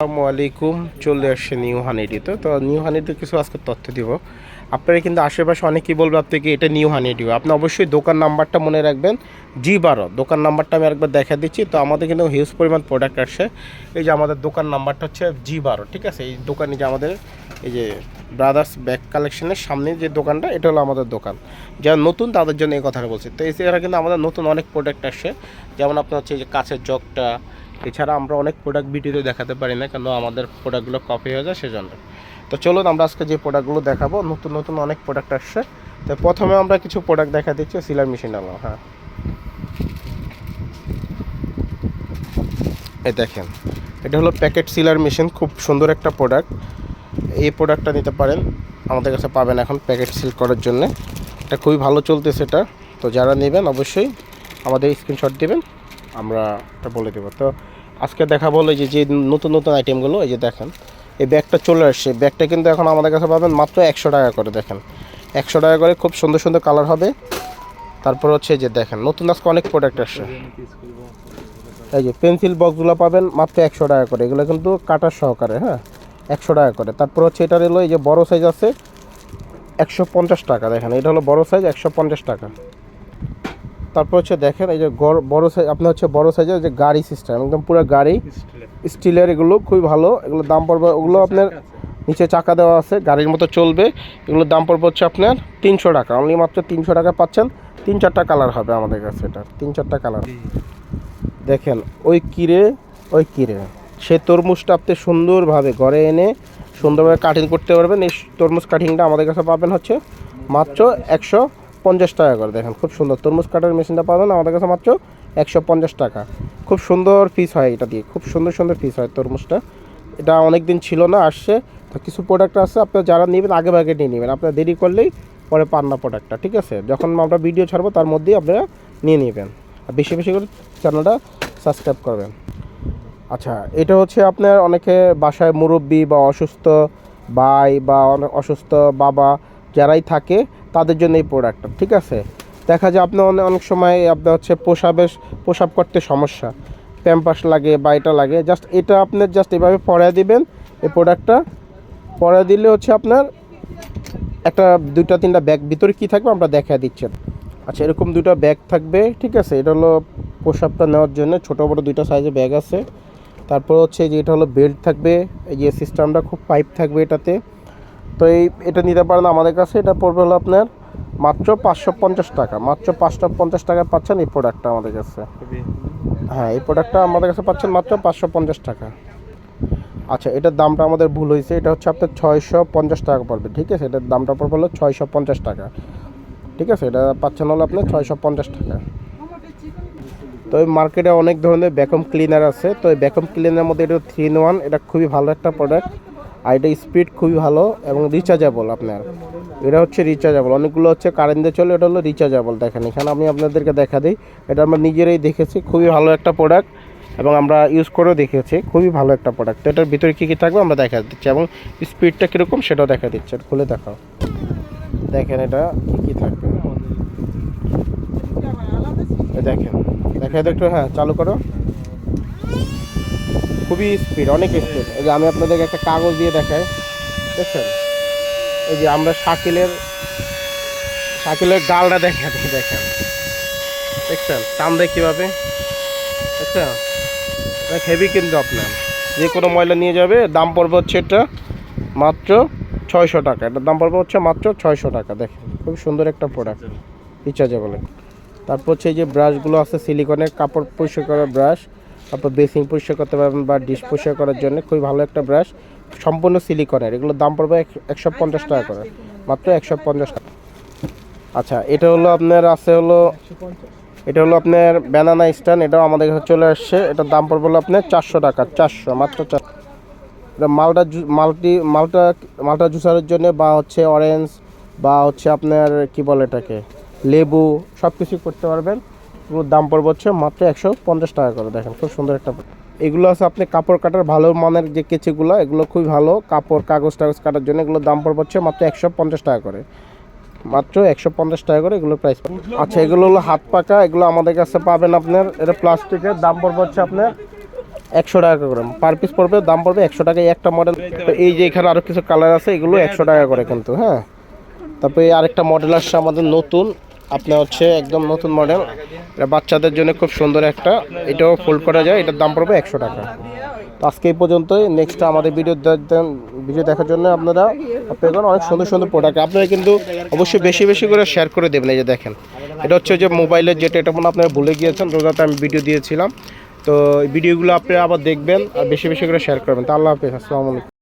আসসালামু আলাইকুম, চলে আসছে নিউ হানিডিতে তো। নিউ হানিডিতে কিছু আজকে তথ্য দিব। আপনারা কিন্তু আশেপাশে অনেকেই বলবে আপনাকে এটা নিউ হানিডিও আপনি অবশ্যই দোকান নাম্বারটা মনে রাখবেন জি বারো দোকান নাম্বারটা আমি আরেকবার দেখা দিচ্ছি। তো আমাদের কিন্তু হিউজ পরিমাণ প্রোডাক্ট আসছে। এই যে আমাদের দোকান নাম্বারটা হচ্ছে জি বারো ঠিক আছে? এই দোকানে যে আমাদের, এই যে ব্রাদার্স ব্যাগ কালেকশনের সামনে যে দোকানটা, এটা হলো আমাদের দোকান। যারা নতুন, তাদের জন্য এই কথাটা বলছি। তো এছাড়া কিন্তু আমাদের নতুন অনেক প্রোডাক্ট আসছে। যেমন আপনার হচ্ছে যে কাছের জগটা এছাড়া আমরা অনেক প্রোডাক্ট ভিডিওতে দেখাতে পারি না, কেন আমাদের প্রোডাক্টগুলো কপি হয়ে যায় সেজন্য। তো চলুন আমরা আজকে যে প্রোডাক্টগুলো দেখাবো, নতুন নতুন অনেক প্রোডাক্ট আসছে। তো প্রথমে আমরা কিছু প্রোডাক্ট দেখা দিচ্ছি সিলার মেশিন আলো হ্যাঁ। এই দেখেন, এটা হলো প্যাকেট সিলার মেশিন খুব সুন্দর একটা প্রোডাক্ট এই প্রোডাক্টটা নিতে পারেন, আমাদের কাছে পাবেন এখন প্যাকেট সিল করার জন্য। এটা খুবই ভালো চলতেছে এটা, তো যারা নেবেন অবশ্যই আমাদের স্ক্রিনশট দেবেন। আমরা বলে দেবো। তো আজকে দেখা বলো যে যে নতুন নতুন আইটেমগুলো এই যে দেখেন, এই ব্যাগটা চলে আসছে। ব্যাগটা কিন্তু এখন আমাদের কাছে পাবেন মাত্র একশো টাকা করে, দেখেন। একশো টাকা করে খুব সুন্দর সুন্দর কালার হবে। তারপর হচ্ছে যে দেখেন, নতুন আজকে অনেক প্রোডাক্ট আসছে। এই যে পেন্সিল বক্সগুলো পাবেন মাত্র একশো টাকা করে। এগুলো কিন্তু কাটার সহকারে হ্যাঁ একশো টাকা করে। তারপর হচ্ছে এটার এলো এই যে বড় সাইজ আছে একশো পঞ্চাশ টাকা, দেখেন, এটা হলো বড় সাইজ একশো পঞ্চাশ টাকা। তারপর হচ্ছে দেখেন এই যে বড় সাইজ আপনার হচ্ছে বড় সাইজের যে গাড়ি সিস্টেম একদম পুরো গাড়ি স্টিলের। এগুলো খুবই ভালো। এগুলোর দাম পড়বে ওগুলো আপনার নিচে চাকা দেওয়া আছে গাড়ির মতো চলবে। এগুলোর দাম পড়বে হচ্ছে আপনার তিনশো টাকা। অনলি মাত্র তিনশো টাকা পাচ্ছেন। তিন চারটা কালার হবে আমাদের কাছে এটা। তিন চারটা কালার দেখেন ওই কিরে ওই কিরে। সে তরমুজটা আপনি সুন্দরভাবে ঘরে এনে সুন্দরভাবে কাটিং করতে পারবেন। এই তরমুজ কাটিংটা আমাদের কাছে পাবেন হচ্ছে মাত্র একশো পঞ্চাশ টাকা করে দেখেন, খুব সুন্দর। তরমুজ কাটার মেশিনটা পাবেন আমাদের কাছে মাত্র একশো পঞ্চাশ টাকা। খুব সুন্দর পিস হয় এটা দিয়ে, খুব সুন্দর সুন্দর পিস হয় তরমুজটা। এটা অনেক দিন ছিল না, আসছে। তো কিছু প্রোডাক্ট আছে, আপনারা যারা নেবেন, আগে ভাগে নিয়ে নেবেন। আপনারা দেরি করলেই পরে পান না প্রোডাক্টটা ঠিক আছে? যখন আমরা ভিডিও ছাড়বো, তার মধ্যেই আপনারা নিয়ে নেবেন। আর বেশি বেশি করে চ্যানেলটা সাবস্ক্রাইব করবেন। আচ্ছা এটা হচ্ছে আপনার অনেকে বাসায় মুরব্বী বা অসুস্থ ভাই বা অসুস্থ বাবা যারাই থাকে তাদের জন্য এই প্রোডাক্টটা ঠিক আছে? দেখা যায় আপনার অনেক সময় আপনার হচ্ছে পোশাবেশ পোশাব করতে সমস্যা। প্যাম্পাস লাগে বা এটা লাগে জাস্ট এটা আপনার জাস্ট এভাবে পরে দিবেন, এই প্রোডাক্টটা পরে দিলে হচ্ছে আপনার একটা দুইটা, তিনটা ব্যাগ ভিতরে কি থাকবে আমরা দেখা দিচ্ছি। আচ্ছা এরকম দুটো ব্যাগ থাকবে, ঠিক আছে? এটা হলো পোশাকটা নেওয়ার জন্য, ছোটো বড়ো দুইটা সাইজের ব্যাগ আছে। তারপর হচ্ছে যে এটা হলো বেল্ট থাকবে, এই যে সিস্টেমটা খুব পাইপ থাকবে এটাতে। তো এই এটা নিতে পারেন আমাদের কাছে এটা পড়বে হলো আপনার মাত্র পাঁচশো পঞ্চাশ টাকা। মাত্র পাঁচশো পঞ্চাশ টাকায় পাচ্ছেন এই প্রোডাক্টটা আমাদের কাছে। হ্যাঁ এই প্রোডাক্টটা আমাদের কাছে পাচ্ছেন মাত্র পাঁচশো পঞ্চাশ টাকা। আচ্ছা এটার দামটা আমাদের ভুল হয়েছে। এটা হচ্ছে আপনার ছয়শো পঞ্চাশ টাকা পড়বে ঠিক আছে? এটার দামটা পড়বে হলো ছয়শো পঞ্চাশ টাকা। ঠিক আছে? এটা পাচ্ছেন হলো আপনার ছয়শো পঞ্চাশ টাকা। তো এই মার্কেটে অনেক ধরনের ভ্যাকুম ক্লিনার আছে। তো এই ভ্যাকুম ক্লিনারের মধ্যে এটা থ্রি ইন ওয়ান এটা খুবই ভালো একটা প্রোডাক্ট আর এটা স্পিড খুবই ভালো এবং রিচার্জেবল আপনার। এটা হচ্ছে রিচার্জেবল অনেকগুলো হচ্ছে কারেন্ট চলে, এটা হলো রিচার্জেবল দেখেন, এখানে আমি আপনাদেরকে দেখা দিই। এটা আমরা নিজেরাই দেখেছি, খুবই ভালো একটা প্রোডাক্ট এবং আমরা ইউজ করেও দেখেছি, খুবই ভালো একটা প্রোডাক্ট তো এটার ভিতরে কী কী থাকবে আমরা দেখা দিচ্ছি এবং স্পিডটা কীরকম সেটাও দেখা দিচ্ছে। খুলে দেখাও। দেখেন এটা কী কী থাকবে। দেখেন দেখা একটু হ্যাঁ চালু করো। খুবই স্পিড অনেক স্পিড এই যে আমি আপনাদেরকে একটা কাগজ দিয়ে দেখাই, দেখছেন? এই যে আমরা শাকিলের শাকিলের দেখা দিই দেখেন। দেখছেন? টান দেয় কীভাবে? দেখছেন? হেভি কিন্তু আপনার। যে কোনো ময়লা নিয়ে যাবে, দাম পড়বে হচ্ছে এটা মাত্র ছয়শো টাকা। এটার দাম পড়বে হচ্ছে মাত্র ছয়শো টাকা, দেখেন। খুব সুন্দর একটা প্রোডাক্ট ইচ্ছা রিচার্জেবল তারপর হচ্ছে এই যে ব্রাশগুলো আছে সিলিকনের কাপড় পরিষ্কার করার ব্রাশ তারপর বেসিং পরিষ্কার করতে পারবেন বা ডিশ পরিষ্কার করার জন্য খুবই ভালো একটা ব্রাশ। সম্পূর্ণ সিলিকনের এগুলোর দাম পড়বে এক- একশো পঞ্চাশ টাকা করে, মাত্র একশো পঞ্চাশ টাকা। আচ্ছা এটা হলো আপনার, আছে হলো, এটা হলো আপনার ব্যানানা স্ট্যান্ড এটাও আমাদের কাছে চলে আসছে। এটার দাম পড়বে হলো আপনার চারশো টাকা, চারশো, মাত্র চার এটা মালটা মাল্টি, মালটা মালটা জুসারের জন্য বা হচ্ছে অরেঞ্জ বা হচ্ছে আপনার, কি বলে এটাকে, লেবু সব কিছু করতে পারবেন। দাম পড়বে হচ্ছে মাত্র একশো পঞ্চাশ টাকা করে, দেখেন খুব সুন্দর একটা এগুলো আছে আপনি কাপড় কাটার ভালো মানের যে কেচিগুলো, এগুলো খুবই ভালো। কাপড়, কাগজ, টাগজ কাটার জন্য এগুলোর দাম পড়বে হচ্ছে মাত্র একশো পঞ্চাশ টাকা করে। মাত্র একশো পঞ্চাশ টাকা করে এগুলোর প্রাইস আচ্ছা এগুলো হলো হাত পাকা, এগুলো আমাদের কাছে পাবেন আপনার, এটা প্লাস্টিকের, দাম পড়বে হচ্ছে আপনার একশো টাকা করে। পার পিস পড়বে, দাম পড়বে একশো টাকা একটা মডেল এই যে এখানে আরও কিছু কালার আছে, এগুলো একশো টাকা করে কিন্তু হ্যাঁ। তারপরে আরেকটা মডেল আসছে আমাদের নতুন। আপনার হচ্ছে একদম নতুন মডেল এটা বাচ্চাদের জন্য খুব সুন্দর একটা। এটাও ফোল্ড করা যায়। এটার দাম পড়বে একশো টাকা। তো আজকে এই পর্যন্তই। নেক্সট আমাদের ভিডিও ভিডিও দেখার জন্য আপনারা আপনাদের অনেক সুন্দর সুন্দর প্রোডাক্ট আপনারা কিন্তু অবশ্যই বেশি বেশি করে শেয়ার করে দেবেন এই যে দেখেন। এটা হচ্ছে যে মোবাইলের যেটা, এটা মনে আপনারা ভুলে গিয়েছেন। রোজাতে আমি ভিডিও দিয়েছিলাম। তো এই ভিডিওগুলো আপনারা আবার দেখবেন আর বেশি বেশি করে শেয়ার করবেন। তো আল্লাহ হাফিজ। আসসালামু আলাইকুম।